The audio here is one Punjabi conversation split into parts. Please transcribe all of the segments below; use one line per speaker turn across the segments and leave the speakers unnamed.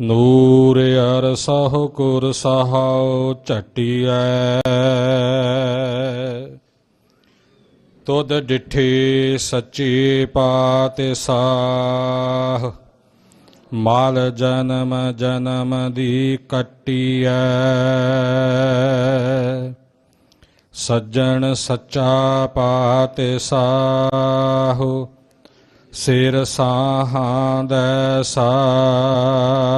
ਨੂਰ ਅਰ ਸਹੁ ਕੁਰ ਸਹਾਉ ਝਟਿਐ। ਤੁਧ ਡਿਠੇ ਸੱਚੇ ਪਾਤਿ ਸਾਹ, ਮਾਲ ਜਨਮ ਜਨਮ ਦੀ ਕੱਟੀਐ। ਸੱਜਣ ਸੱਚਾ ਪਾਤਿ ਸਾਹੁ, ਸਿਰ ਸਾਹਾਂ ਦੈ ਸਾਹ।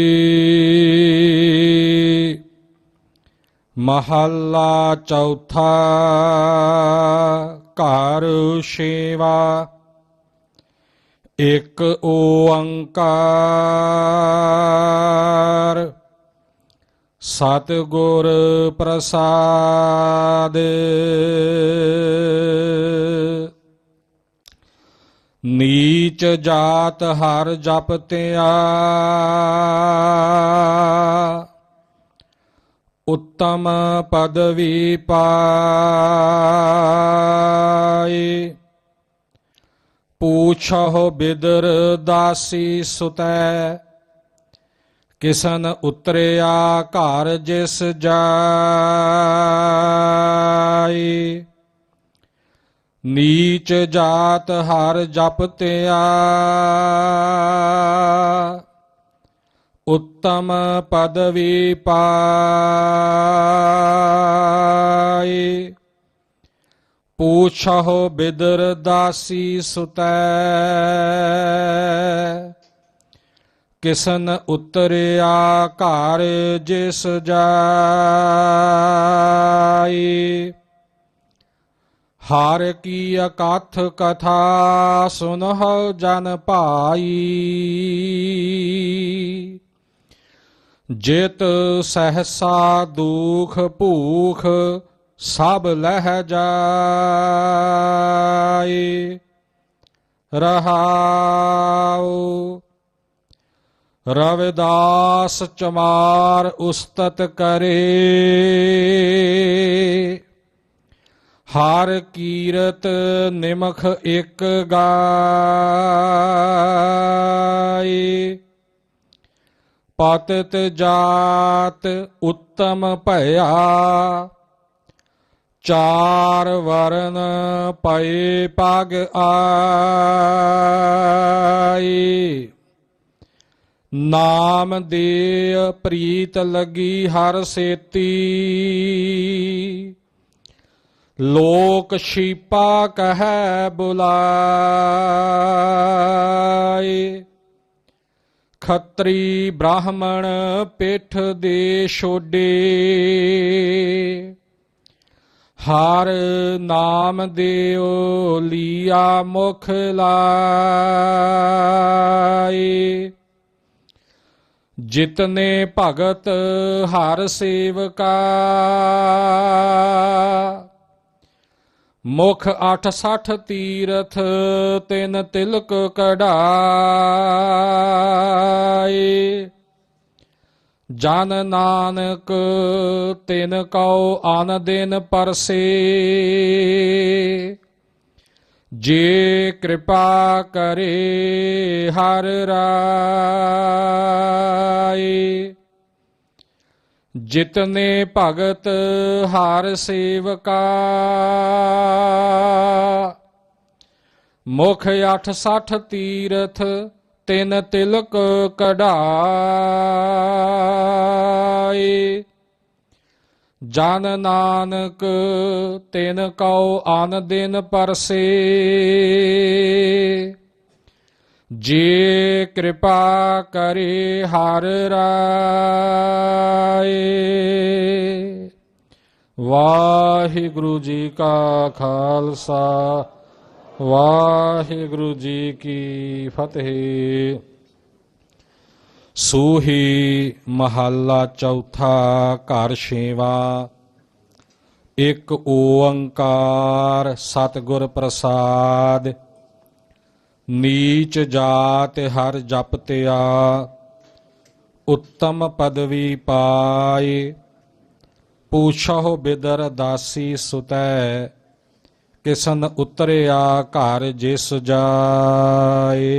ਮਹੱਲਾ ਚੌਥਾ ਘਰ ਸੇਵਾ। ਇਕ ਓੰਕਾਰ ਸਤਿਗੁਰ ਪ੍ਰਸਾਦ। ਨੀਚ ਜਾਤ ਹਰ ਜਪਤਿਆ ਉੱਤਮ ਪਦਵੀ ਪਾਏ ਪੂਛੋ ਬਿਦਰ ਦਾਸੀ ਸੁਤੈ, ਕਿਸਨ ਉਤਰਿਆ ਘਰ ਜਿਸ ਜਾਈ। ਨੀਚ ਜਾਤ ਹਰ ਜਪਤਿਆ ਉੱਤਮ ਪਦਵੀ ਪਾਈ ਪੂਛੋ ਬਿਦਰ ਦਾਸੀ ਸੁਤੈ। ਕਿਸਨ ਉਤਰਿਆ ਘਰ ਜਿਸ ਜਾਈ ਹਰ ਕੀ ਅਕਥ ਕਥਾ ਸੁਨਹੁ ਜਨ ਭਾਈ। ਜਿਤ ਸਹਸਾ ਦੁਖ ਭੂਖ ਸਭ ਲਹਿ ਜਾਏ। ਰਹਾਉ। ਰਵਿਦਾਸ ਚਮਾਰ ਉਸਤਤ ਕਰੇ। ਹਰ ਕੀਰਤ ਨਿਮਖ ਇੱਕ ਗਾਏ। ਪਤਿਤ ਜਾਤ ਉੱਤਮ ਭਇਆ। ਚਾਰ ਵਰਨ ਪਏ ਪਗ ਆਈ। ਨਾਮ ਦੇ ਪ੍ਰੀਤ ਲਗੀ ਹਰ ਸੇਤੀ। ਲੋਕ ਸ਼ੀਪਾ ਕਹੈ ਬੁਲਾਏ ਖੱਤਰੀ ਬ੍ਰਾਹਮਣ ਪਿੱਠ ਦੇ ਛੋਡੇ। ਹਰ ਨਾਮ ਦਿਓ ਲੀਆ ਮੁਖ ਲਾਏ। ਜਿਤਨੇ ਭਗਤ ਹਰ ਸੇਵਕਾ ਮੁਖ 86 ਤੀਰਥ ਤਿੰਨ ਤਿਲਕ ਕਢਾਏ ਜਨ ਨਾਨਕ ਤਿਨ ਕਉ ਆਨ ਦਿਨ ਪਰਸੇ। ਜੇ ਕਿਰਪਾ ਕਰੇ ਹਰ ਰਾਏ ਜਿਤਨੇ ਭਗਤ ਹਰ ਸੇਵਕਾ। ਮੁਖ 86 ਤੀਰਥ ਤਿਨ ਤਿਲਕ ਕਢਾਏ। ਜਨ ਨਾਨਕ ਤਿਨ ਕਉ ਆਨ ਦਿਨ ਪਰਸੇ। ਜੇ ਕਿਰਪਾ ਕਰੇ ਹਰ ਰਾਏ। ਵਾਹਿਗੁਰੂ ਜੀ ਕਾ ਖਾਲਸਾ, ਵਾਹਿਗੁਰੂ ਜੀ ਕੀ ਫਤਿਹ। ਸੂਹੀ ਮਹੱਲਾ ਚੌਥਾ ਘਰ ਛੇਵਾ, ਇੱਕ ਓੰਕਾਰ ਸਤਿਗੁਰ ਪ੍ਰਸਾਦ ਨੀਚ ਜਾਤ ਹਰ ਜਪਤਿਆ ਉੱਤਮ ਪਦਵੀ ਪਾਏ ਪੂਛੋ ਬਿਦਰ ਦਾਸੀ ਸੁਤੈ, ਕਿਸਨ ਉਤਰਿਆ ਘਰ ਜਿਸ ਜਾਏ।